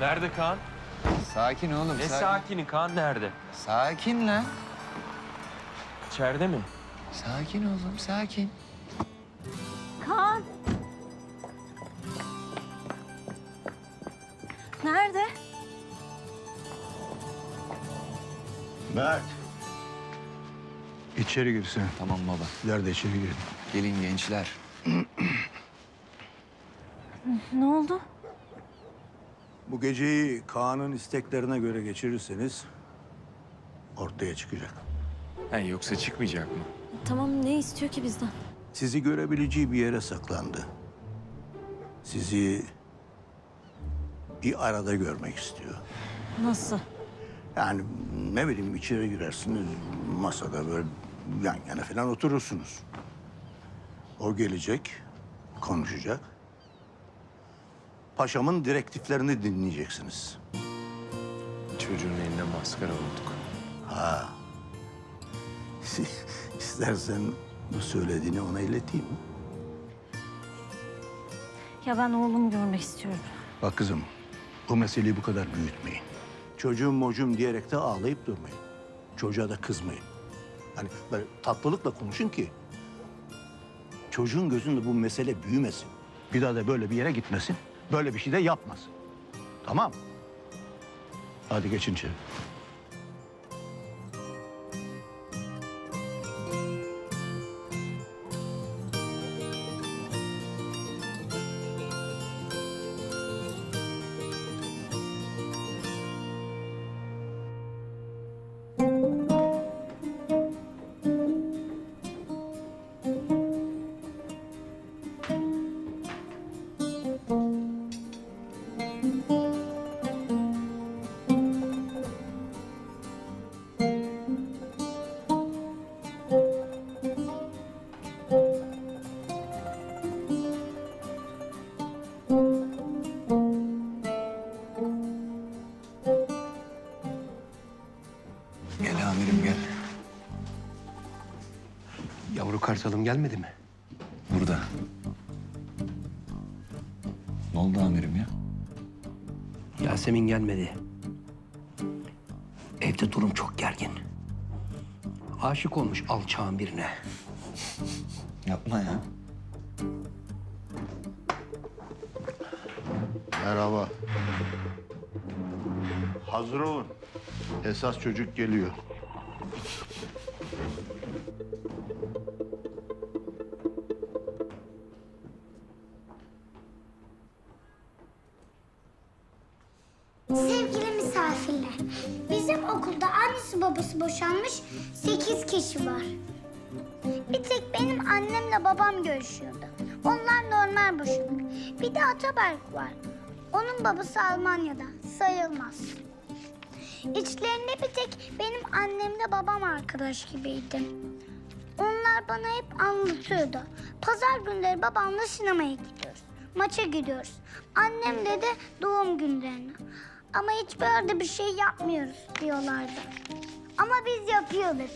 Nerede Kaan? Sakin oğlum. Ne sakin. sakini Kaan nerede? Sakin lan. İçeride mi? Sakin oğlum sakin. Kaan. Nerede? Mert. İçeri girsin. Tamam baba. Sizler de içeri girin. Gelin gençler. Ne oldu? Bu geceyi Kaan'ın isteklerine göre geçirirseniz ortaya çıkacak. Ha, yoksa çıkmayacak mı? Tamam ne istiyor ki bizden? Sizi görebileceği bir yere saklandı. Sizi bir arada görmek istiyor. Nasıl? Yani ne bileyim içeri girersiniz masada böyle yan yana falan oturursunuz. O gelecek, konuşacak. Paşamın direktiflerini dinleyeceksiniz. Çocuğun eline maskara olduk. İstersen bu söylediğini ona ileteyim. Ya ben oğlumu görmek istiyorum. Bak kızım, bu meseleyi bu kadar büyütmeyin. Çocuğum mocum diyerek de ağlayıp durmayın. Çocuğa da kızmayın. Hani böyle tatlılıkla konuşun ki... ...çocuğun gözünde bu mesele büyümesin. Bir daha da böyle bir yere gitmesin. Böyle bir şey de yapmasın. Tamam. Hadi geçin içeri. Yavru kartalım gelmedi mi? Burada. Ne oldu amirim ya? Yasemin gelmedi. Evde durum çok gergin. Aşık olmuş alçağın birine. Yapma ya. Merhaba. Hazır olun. Esas çocuk geliyor. Babası boşanmış sekiz kişi var. Bir tek benim annemle babam görüşüyordu. Onlar normal boşanık. Bir de Ataberk var. Onun babası Almanya'da, sayılmaz. İçlerinde bir tek benim annemle babam arkadaş gibiydi. Onlar bana hep anlatıyordu. Pazar günleri babamla sinemaya gidiyoruz. Maça gidiyoruz. Annemle de doğum günlerine. Ama hiç böyle bir şey yapmıyoruz diyorlardı. Ama biz yapıyorduk.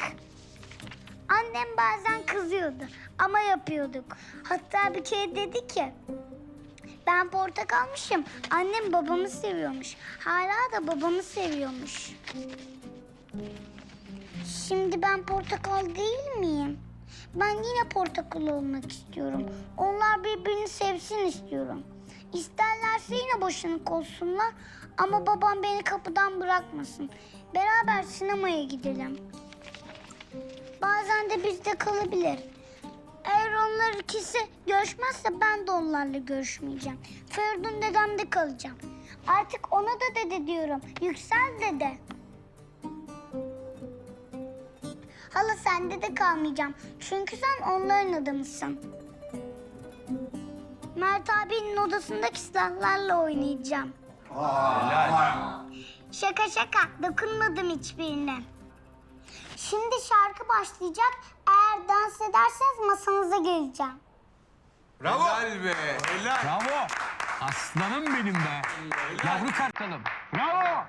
Annem bazen kızıyordu ama yapıyorduk. Hatta bir kere dedi ki ben portakalmışım. Annem babamı seviyormuş. Hala da babamı seviyormuş. Şimdi ben portakal değil miyim? Ben yine portakal olmak istiyorum. Onlar birbirini sevsin istiyorum. İsterlerse yine boşanık olsunlar ama babam beni kapıdan bırakmasın. Beraber sinemaya gidelim. Bazen de bizde kalabilir. Eğer onlar ikisi görüşmezse ben de onlarla görüşmeyeceğim. Feridun dedemde kalacağım. Artık ona da dede diyorum. Yüksel dede. Hala sende de kalmayacağım. Çünkü sen onların adamısın. Mert abinin odasındaki silahlarla oynayacağım. Şaka şaka. Dokunmadım hiçbirine. Şimdi şarkı başlayacak. Eğer dans ederseniz masanıza geleceğim. Helal be. Helal. Bravo. Aslanım benim be. Yavru kartalım. Bravo.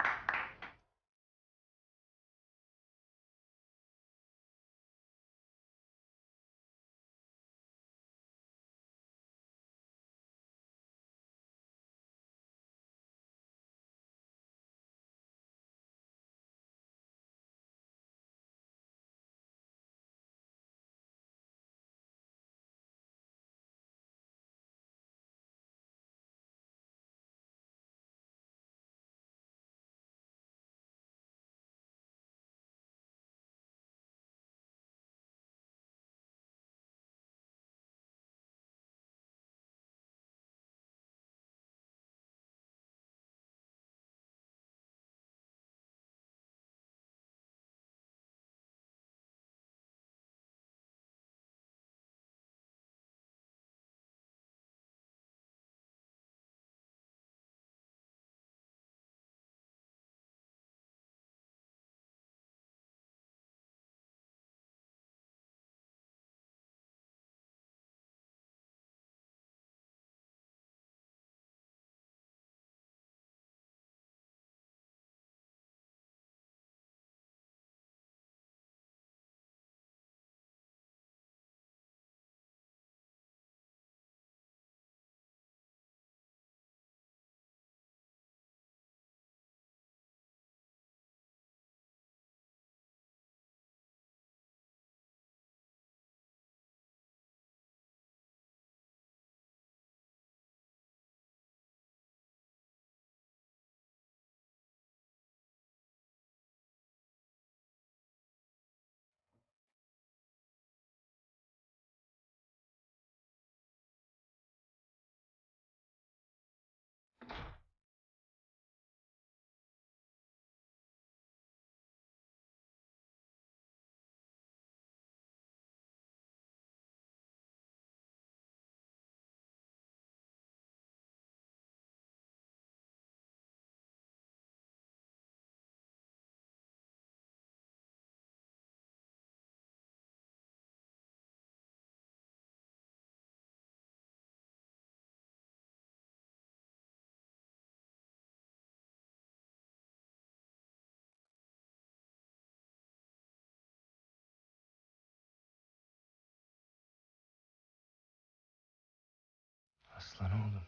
Aslan oğlum.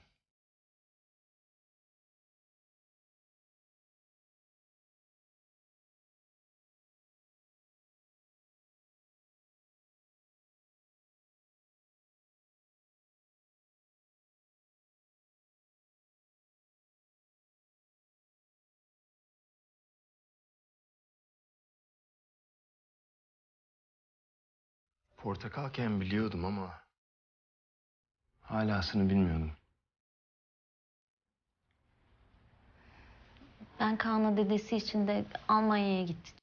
Portakalken biliyordum ama halasını bilmiyordum. Ben Kaan'la dedesi için de Almanya'ya gittim.